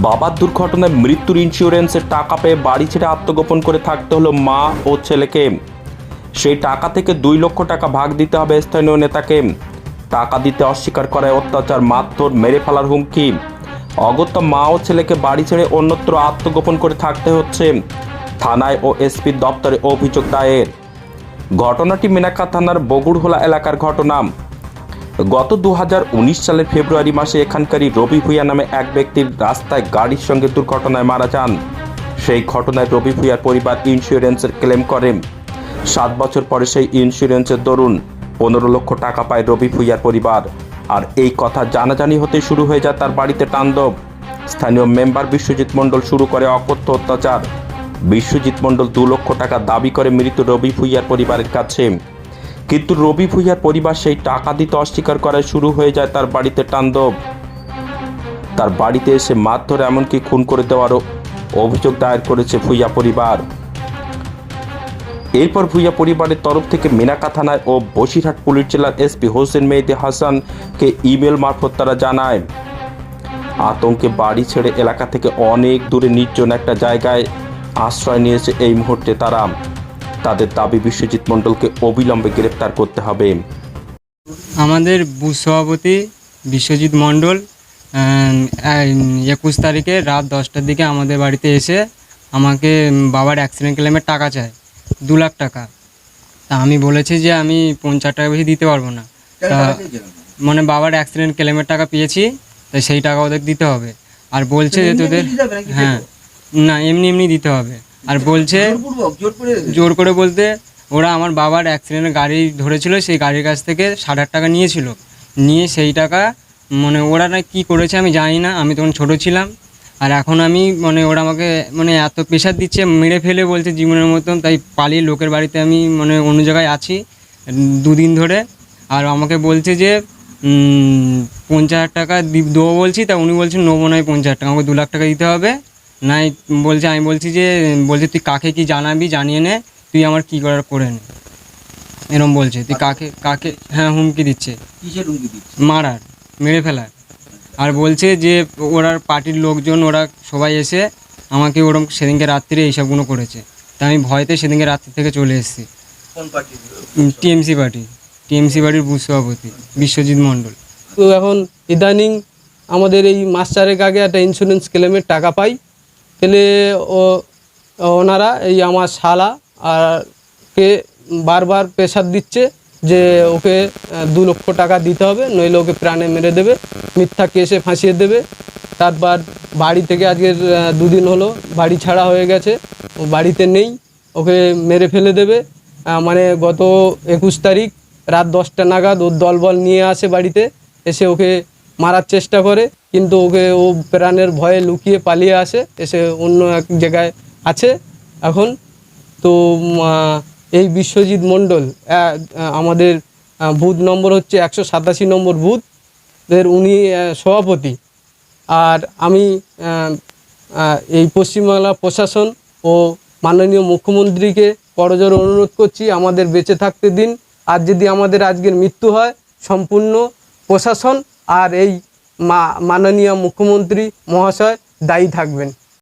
বাবার দুর্ঘটনায় মৃত্যুর ইন্স্যুরেন্সের টাকা পেয়ে বাড়ি ছেড়ে আত্মগোপন করে থাকতে হলো মা ও ছেলেকে। সেই টাকা থেকে দুই লক্ষ টাকা ভাগ দিতে হবে স্থানীয় নেতাকে। টাকা দিতে অস্বীকার করায় অত্যাচার মারধর, মেরে ফেলার হুমকি। অগত্য মা ও ছেলেকে বাড়ি ছেড়ে অন্যত্র আত্মগোপন করে থাকতে হচ্ছে, থানায় ও এসপির দপ্তরে অভিযোগ দায়ের। ঘটনাটি মেনাকা থানার বগুড়হোলা এলাকার ঘটনা। গত দু হাজার উনিশ সালের ফেব্রুয়ারি মাসে এখানকারই রবি ভুইয়া নামে এক ব্যক্তির রাস্তায় গাড়ির সঙ্গে দুর্ঘটনায় মারা যান। সেই ঘটনায় রবি ভুইয়ার পরিবার ইন্স্যুরেন্সের ক্লেম করে। সাত বছর পরে সেই ইন্স্যুরেন্সের দরুন পনেরো লক্ষ টাকা পায় রবি ভুইয়ার পরিবার। আর এই কথা জানাজানি হতে শুরু হয়ে যায় তার বাড়িতে তাণ্ডব। স্থানীয় মেম্বার বিশ্বজিৎ মণ্ডল শুরু করে অকথ্য অত্যাচার। বিশ্বজিৎ মণ্ডল দু লক্ষ টাকা দাবি করে মৃত রবি ভুইয়ার পরিবারের কাছে। কিন্তু রবি ভুইয়ার পরিবার সেই টাকা দিতে অস্বীকার করায় শুরু হয়ে যায় তার বাড়িতে তাণ্ডব। তার বাড়িতে এসে মারধর এমনকি খুন করে দেওয়ারও অভিযোগ দায়ের করেছে ভুইয়া পরিবার। এরপর ভুইয়া পরিবারের তরফ থেকে মিনাকা থানায় ও বসিরহাট পুলিশ জেলার এসপি হোসেন মেহেদি হাসানকে ইমেল মারফত তারা জানায়। আতঙ্কে বাড়ি ছেড়ে এলাকা থেকে অনেক দূরে নির্জন একটা জায়গায় আশ্রয় নিয়েছে এই মুহূর্তে তারা। তাদের দাবি বিশ্বজিৎ মণ্ডলকে অবিলম্বে গ্রেপ্তার করতে হবে। আমাদের বুথ সভাপতি বিশ্বজিৎ মণ্ডল একুশ তারিখে রাত দশটার দিকে আমাদের বাড়িতে এসে আমাকে বাবার অ্যাক্সিডেন্ট ক্লেমের টাকা চায় দু লাখ টাকা। তা আমি বলেছি যে আমি পঞ্চাশ টাকা বেশি দিতে পারব না। তা মানে বাবার অ্যাক্সিডেন্ট ক্লেমের টাকা পেয়েছি তাই সেই টাকা ওদের দিতে হবে। আর বলছে যে তোদের হ্যাঁ না এমনি এমনি দিতে হবে। আর বলছে জোর করে। বলতে ওরা আমার বাবার অ্যাক্সিডেন্টে গাড়ি ধরেছিল সেই গাড়ির কাছ থেকে ষাট হাজার টাকা নিয়েছিল। নিয়ে সেই টাকা মানে ওরা না কী করেছে আমি জানি না আমি তখন ছোট ছিলাম। আর এখন আমি মানে ওরা আমাকে মানে এত প্রেশার দিচ্ছে মেরে ফেলে বলছে জীবনের মতন তাই পালিয়ে লোকের বাড়িতে আমি মানে অন্য জায়গায় আছি দুদিন ধরে। আর আমাকে বলছে যে পঞ্চাশ হাজার টাকা দেবো বলছি তা উনি বলছেন নেব নয় পঞ্চাশ হাজার টাকা আমাকে দু লাখ টাকা দিতে হবে। নাই বলছে আমি বলছি যে বলছে তুই কাকে কি জানাবি জানিয়ে নে তুই আমার কি করার করে নে। এরম বলছে তুই কাকে কাকে হ্যাঁ হুমকি দিচ্ছে। কিসের হুমকি দিচ্ছে? মারার মেরে ফেলার। আর বলছে যে ওরার পার্টির লোকজন ওরা সবাই এসে আমাকে ওরম সেদিনকে রাত্রে এইসবগুলো করেছে। তা আমি ভয়তে সেদিনকে রাত্রি থেকে চলে এসেছি। কোন পার্টির টিএমসি পার্টি টিএমসি পার্টির বুথ সভাপতি বিশ্বজিৎ মণ্ডল। তো এখন ইদানিং আমাদের এই মাস চারেক আগে একটা ইন্স্যুরেন্স ক্লেমের টাকা পাই পেলে ও, ওনারা এই আমার শালা আর কে বারবার প্রেশার দিচ্ছে যে ওকে দু লক্ষ টাকা দিতে হবে, নইলে ওকে প্রাণে মেরে দেবে, মিথ্যা কেসে ফাঁসিয়ে দেবে। তারপর বাড়ি থেকে আজকের দুদিন হলো, বাড়ি ছাড়া হয়ে গেছে, ও বাড়িতে নেই, ওকে মেরে ফেলে দেবে। মানে গত একুশ তারিখ রাত দশটা নাগাদ ওর দলবল নিয়ে আসে বাড়িতে, এসে ওকে মারার চেষ্টা করে। কিন্তু ওকে, ও প্রাণের ভয়ে লুকিয়ে পালিয়ে আসে, এসে অন্য এক জায়গায় আছে এখন। তো এই বিশ্বজিৎ মণ্ডল আমাদের বুথ নম্বর হচ্ছে একশো সাতাশি নম্বর বুথ এর উনি সভাপতি। আর আমি এই পশ্চিমবাংলা প্রশাসন ও মাননীয় মুখ্যমন্ত্রীকে করজোর অনুরোধ করছি, আমাদের বেঁচে থাকতে দিন। আর যদি আমাদের আজকের মৃত্যু হয়, সম্পূর্ণ প্রশাসন আর এই মাননীয় মুখ্যমন্ত্রী মহাশয় দায়ী থাকবেন।